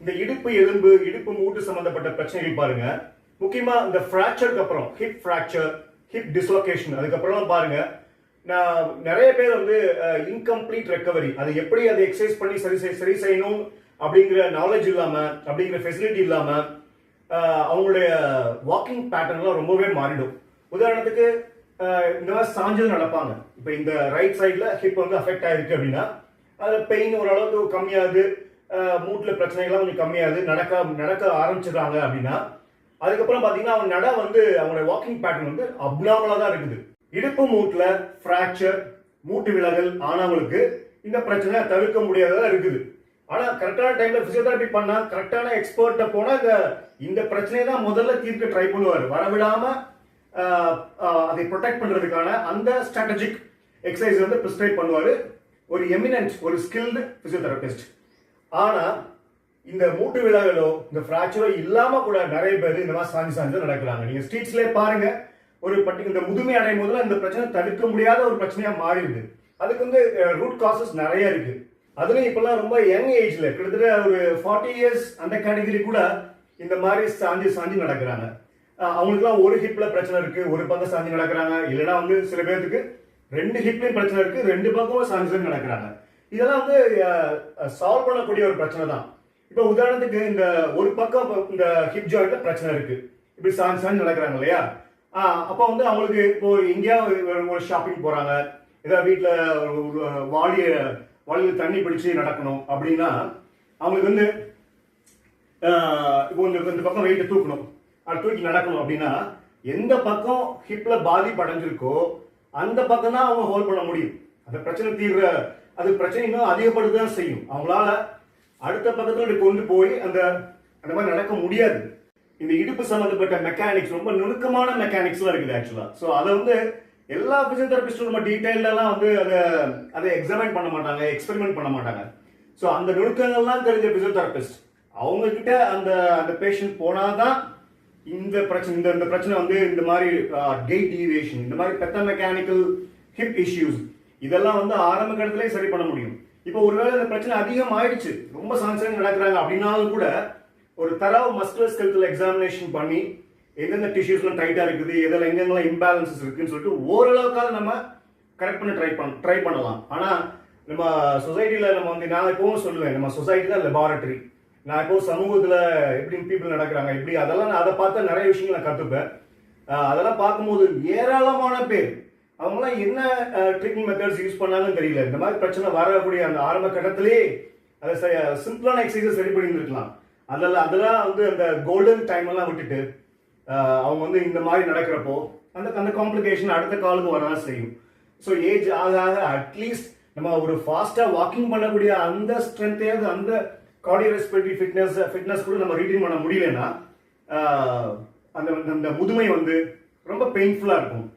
இந்த இடுப்பு எலும்பு இடுப்பு மூட்டு சம்பந்தப்பட்ட பிரச்சனைகள் பாருங்க. முக்கியமா இந்த ஃப்ராக்சருக்கு அப்புறம் ஹிப் ஃப்ராக்சர் ஹிப் டிஸ்லொகேஷன் அதுக்கப்புறம் பாருங்க. நான் நிறைய பேர் வந்து இன்கம்ப்ளீட் ரெக்கவரி அது எப்படி அதை எக்ஸசைஸ் பண்ணி சரி செய்- சரி செய்யணும் அப்படிங்கிற நாலேஜ் இல்லாம அப்படிங்கிற ஃபெசிலிட்டி இல்லாம அவங்களுடைய வாக்கிங் பேட்டர்ன்லாம் ரொம்பவே மாறிடும். உதாரணத்துக்கு இந்த மாதிரி சாஞ்சது நடப்பாங்க. இப்போ இந்த ரைட் சைடில் ஹிப் வந்து அஃபெக்ட் ஆயிருக்கு அப்படின்னா அது பெயின் ஓரளவுக்கு கம்மியாகுது. மூட்டில் பிரச்சனைகள்லாம் கொஞ்சம் கம்மியாகுது. நடக்க நடக்க ஆரம்பிச்சிடுறாங்க அப்படின்னா அதுக்கப்புறம் பார்த்தீங்கன்னா அவங்க நட வந்து அவங்களோட வாக்கிங் பேட்டர்ன் வந்து அப்நார்மலாக தான் இருக்குது. இடுப்பு மூட்டில் ஃப்ராக்சர் மூட்டு விலகல் ஆனவங்களுக்கு இந்த பிரச்சனை தவிர்க்க முடியாததாக இருக்குது. ஆனால் கரெக்டான டைமில் பிசியோதெரபி பண்ணால் கரெக்டான எக்ஸ்பர்ட்டை போனால் இந்த இந்த பிரச்சனையை தான் முதல்ல தீர்க்க ட்ரை பண்ணுவார். வரவிடாமல் அதை ப்ரொடெக்ட் பண்ணுறதுக்கான அந்த ஸ்ட்ராட்டஜிக் எக்ஸசைஸ் வந்து ப்ரிஸ்கிரைப் பண்ணுவார். ஒரு எமினன்ட் ஒரு ஸ்கில்டு ஃபிசியோதெரபிஸ்ட் ஆனா இந்த மூட்டு விழாக்களோ இந்த ஃப்ராக்சரோ இல்லாம கூட நிறைய பேர் இந்த மாதிரி சாஞ்சி சாஞ்சு நடக்கிறாங்க. நீங்க ஸ்ட்ரீட்ஸ்லயே பாருங்க ஒரு பட்டி இந்த முதுமை அடையும் போதுல இந்த பிரச்சனை தவிர்க்க முடியாத ஒரு பிரச்சனையா மாறிடுது. அதுக்கு வந்து ரூட் காசஸ் நிறைய இருக்கு. அதுலயும் இப்பெல்லாம் ரொம்ப யங் ஏஜ்ல கிட்டத்தட்ட ஒரு ஃபார்ட்டி இயர்ஸ் அந்த கேட்டகரி கூட இந்த மாதிரி சாஞ்சி சாஞ்சி நடக்கிறாங்க. அவங்களுக்குலாம் ஒரு ஹிப்ல பிரச்சனை இருக்கு ஒரு பக்கம் சாஞ்சி நடக்கிறாங்க. இல்லைன்னா வந்து சில பேர்த்துக்கு ரெண்டு ஹிப்லயும் பிரச்சனை இருக்கு ரெண்டு பக்கமும் சாஞ்சி நடக்கிறாங்க. இதெல்லாம் வந்து சால்வ் பண்ணக்கூடிய ஒரு பிரச்சனை தான். இப்போ உதாரணத்துக்கு இந்த ஒரு பக்கம் இந்த ஹிப் ஜாயிண்ட்ல பிரச்சனை இருக்கு. இப்படி சாஞ்சு சாஞ்சு நடக்கிறாங்க இல்லையா? அப்போ வந்து அவங்களுக்கு இப்போ எங்கேயா ஒரு- ஷாப்பிங் போறாங்க. ஏதாவது வீட்டில் வாளிய வாளியில் தண்ணி பிடிச்சு நடக்கணும் அப்படின்னா அவங்களுக்கு வந்து இப்போ இந்த இந்த பக்கம் வெயிட்டை தூக்கணும். அது தூக்கி நடக்கணும் அப்படின்னா எந்த பக்கம் ஹிப்ல பாதிப்பு அடைஞ்சிருக்கோ அந்த பக்கம் தான் அவங்க ஹோல்ட் பண்ண முடியும். அந்த பிரச்சனை தீர்ற அது பிரச்சனை இன்னும் செய்யும். அவங்களால அடுத்த பக்கத்தில் கொண்டு போய் அந்த அந்த மாதிரி நடக்க முடியாது. இந்த இடுப்பு சம்பந்தப்பட்ட மெக்கானிக்ஸ் ரொம்ப நுணுக்கமான மெக்கானிக்ஸ்லாம் இருக்குது ஆக்சுவலா ஸோ அதை வந்து எல்லா பிசியோதெரபிஸ்டும் ரொம்ப டீட்டெயிலெலாம் வந்து அதை அதை எக்ஸாமின் பண்ண மாட்டாங்க எக்ஸ்பெரிமெண்ட் பண்ண மாட்டாங்க. ஸோ அந்த நுணுக்கங்கள்லாம் தெரிஞ்ச பிசியோதெரபிஸ்ட் அவங்க கிட்ட அந்த அந்த பேஷண்ட் போனாதான் இந்த பிரச்சனை இந்த இந்த பிரச்சனை வந்து இந்த மாதிரி uh, கெயிட் டீவியேஷன் இந்த மாதிரி பெத்த மெக்கானிக்கல் ஹிப் இஷ்யூஸ் இதெல்லாம் வந்து ஆரம்ப கட்டத்திலே சரி பண்ண முடியும். இப்போ ஒருவேளை இந்த பிரச்சனை அதிகம் ஆயிடுச்சு ரொம்ப சான்சன் நடக்கிறாங்க அப்படின்னாலும் கூட ஒரு தரவு மஸ்குலர் ஸ்கெல்டல் எக்ஸாமினேஷன் பண்ணி எந்தெந்த டிஷ்யூஸ்லாம் டைட்டாக இருக்குது எதில் எங்கெங்கெல்லாம் இம்பேலன்சஸ் இருக்குன்னு சொல்லிட்டு ஓரளவுக்காவது நம்ம கரெக்ட் பண்ண ட்ரை பண்ண ட்ரை பண்ணலாம். ஆனால் நம்ம சொசைட்டியில் நம்ம வந்து நான் எப்பவும் சொல்லுவேன் நம்ம சொசைட்டி தான் லெபார்டரி நான் இப்போ சமூகத்தில் எப்படி பீப்புள் நடக்கிறாங்க எப்படி அதெல்லாம் நான் அதை பார்த்து நிறைய விஷயங்கள் நான் கற்றுப்பேன் அதெல்லாம் பார்க்கும்போது ஏராளமான பேர் அவங்களாம் என்ன ட்ரீட்மெண்ட் மெத்தட்ஸ் யூஸ் பண்ணாலும் தெரியல. இந்த மாதிரி பிரச்சனை வரக்கூடிய அந்த ஆரம்ப கட்டத்திலேயே அதை சிம்பிளான எக்ஸசைஸ் சரி பண்ணியிருந்துருக்கலாம். அதில் அதெல்லாம் வந்து அந்த கோல்டன் டைம் எல்லாம் விட்டுட்டு அவங்க வந்து இந்த மாதிரி நடக்கிறப்போ அந்த அந்த காம்ப்ளிகேஷன் அடுத்த காலுக்கு வரதான் செய்யும். ஸோ ஏஜ் ஆக ஆக அட்லீஸ்ட் நம்ம ஒரு ஃபாஸ்ட்டாக வாக்கிங் பண்ணக்கூடிய அந்த ஸ்ட்ரென்த்தையாவது அந்த கார்டியோ ரெஸ்பிரேட்டரி ஃபிட்னஸ் ஃபிட்னஸ் கூட நம்ம ரீட்டைன் பண்ண முடியலன்னா அந்த அந்த முதுமை வந்து ரொம்ப பெயின்ஃபுல்லாக இருக்கும்.